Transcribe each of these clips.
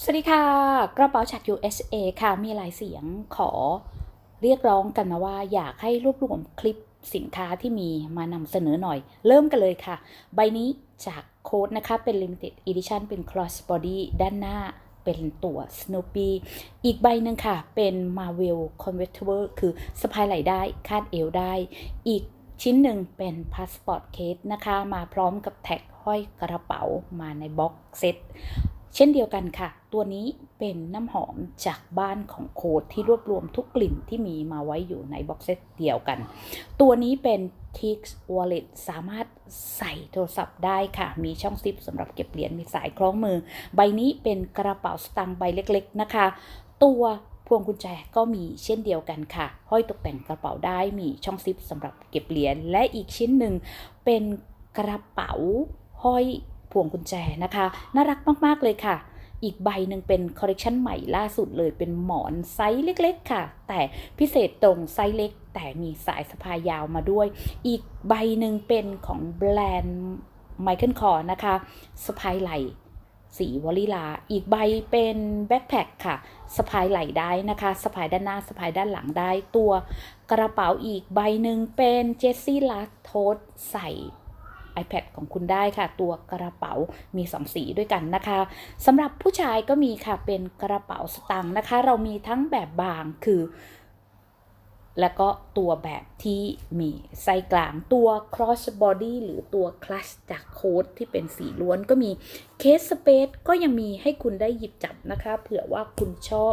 สวัสดีค่ะ กระเป๋าจาก USA ค่ะ มีหลายเสียงขอเรียกร้องกันมาว่าอยากให้รวบรวมคลิปสินค้าที่มีมานำเสนอหน่อย เริ่มกันเลยค่ะ ใบนี้จากโค้ดนะคะ เป็น Limited Edition เป็น Cross Body ด้านหน้าเป็นตัว Snoopy อีกใบหนึ่งค่ะ เป็น Marvel Convertible คือสะพายไหล่ได้ คาดเอวได้ อีกชิ้นหนึ่งเป็น Passport Case นะคะ มาพร้อมกับแท็กห้อยกระเป๋ามาในบ็อกเซต เช่นเดียวกันค่ะ ตัวนี้เป็นน้ำหอมจากบ้านของโคดที่รวบรวมทุกกลิ่นที่มีมาไว้อยู่ในบ็อกเซตเดียวกัน ตัวนี้เป็น Tix Wallet สามารถใส่โทรศัพท์ได้ค่ะ มีช่องซิปสำหรับเก็บเหรียญ มีสายคล้องมือ ใบนี้เป็นกระเป๋าสตางค์ใบเล็กๆนะคะ ตัวพวงกุญแจก็มีเช่นเดียวกันค่ะ ห้อยตกแต่งกระเป๋าได้ มีช่องซิปสำหรับเก็บเหรียญ และอีกชิ้นหนึ่งเป็นกระเป๋าห้อย พวงกุญแจนะคะ น่ารักมาก ๆ เลยค่ะ อีกใบหนึ่งเป็นคอลเลกชันใหม่ล่าสุดเลยเป็นหมอนไซส์เล็ก ๆ ค่ะ แต่พิเศษตรงไซส์เล็ก แต่มีสายสะพายยาวมาด้วย อีกใบหนึ่งเป็นของแบรนด์ไมเคิลคอร์นะคะสะพายไหลสีวอลลิลา อีกใบเป็นแบ็คแพคค่ะสะพายไหลได้นะคะสะพายด้านหน้าสะพายด้านหลังได้ตัวกระเป๋าอีกใบหนึ่งเป็นเจสซี่ลาโทสใส่ iPad ของคุณได้ค่ะ ตัวกระเป๋ามี 2 สีด้วยกันนะคะสำหรับผู้ชายก็มีค่ะเป็นกระเป๋าสตางค์นะคะ เรามีทั้งแบบบางคือ แล้วก็ตัวแบบที่มีไส้กลางตัว cross body หรือตัว clutch จากโค้ดที่เป็นสีล้วนก็มี case space ก็ยังมีให้คุณได้หยิบจับนะคะ เผื่อว่าคุณชอบ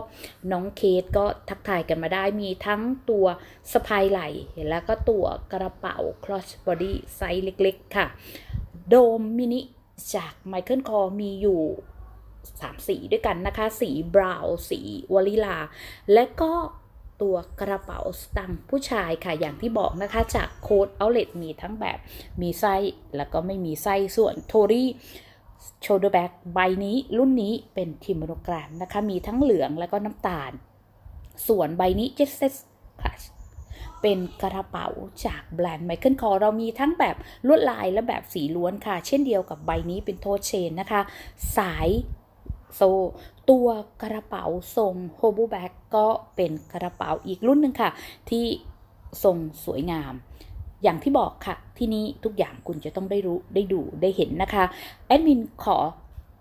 น้องเคสก็ทักทายกันมาได้มีทั้งตัวสะพายไหล่แล้วก็ตัวกระเป๋า cross body ไซส์เล็กๆ ค่ะ โดมมินิจากไมเคิลคอมีอยู่3สีด้วยกันนะคะ สีบราวน์สีวอลลิลา และก็ ตัวกระเป๋าสตังค์ผู้ชายค่ะอย่างที่บอกนะคะ จากโค้ดเอาเล t มีทั้งแบบมีไส้แล้วก็ไม่มีไส้ส่วนโทรี่โชเดอร์แบ็กใบนี้รุ่นนี้เป็นทิมโนกรามนะคะ มีทั้งเหลืองแล้วก็น้ำตาล ส่วนใบนี้เจสเซสคลัชเป็นกระเป๋าจากแบรนด์ไมเคิลคอเรามีทั้งแบบลวดลายและแบบสีล้วนค่ะ เช่นเดียวกับใบนี้เป็นโทเชนนะคะ สาย โซตัวกระเป๋าทรงโฮบูแบ็กก็เป็นกระเป๋าอีกรุ่นหนึ่งค่ะ ที่ทรงสวยงาม อย่างที่บอกค่ะ ที่นี้ทุกอย่างคุณจะต้องได้รู้ได้ดูได้เห็นนะคะ แอดมินขอ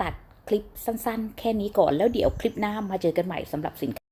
ตัดคลิปสั้นๆ แค่นี้ก่อนแล้วเดี๋ยวคลิปหน้ามาเจอกันใหม่สำหรับสินค้า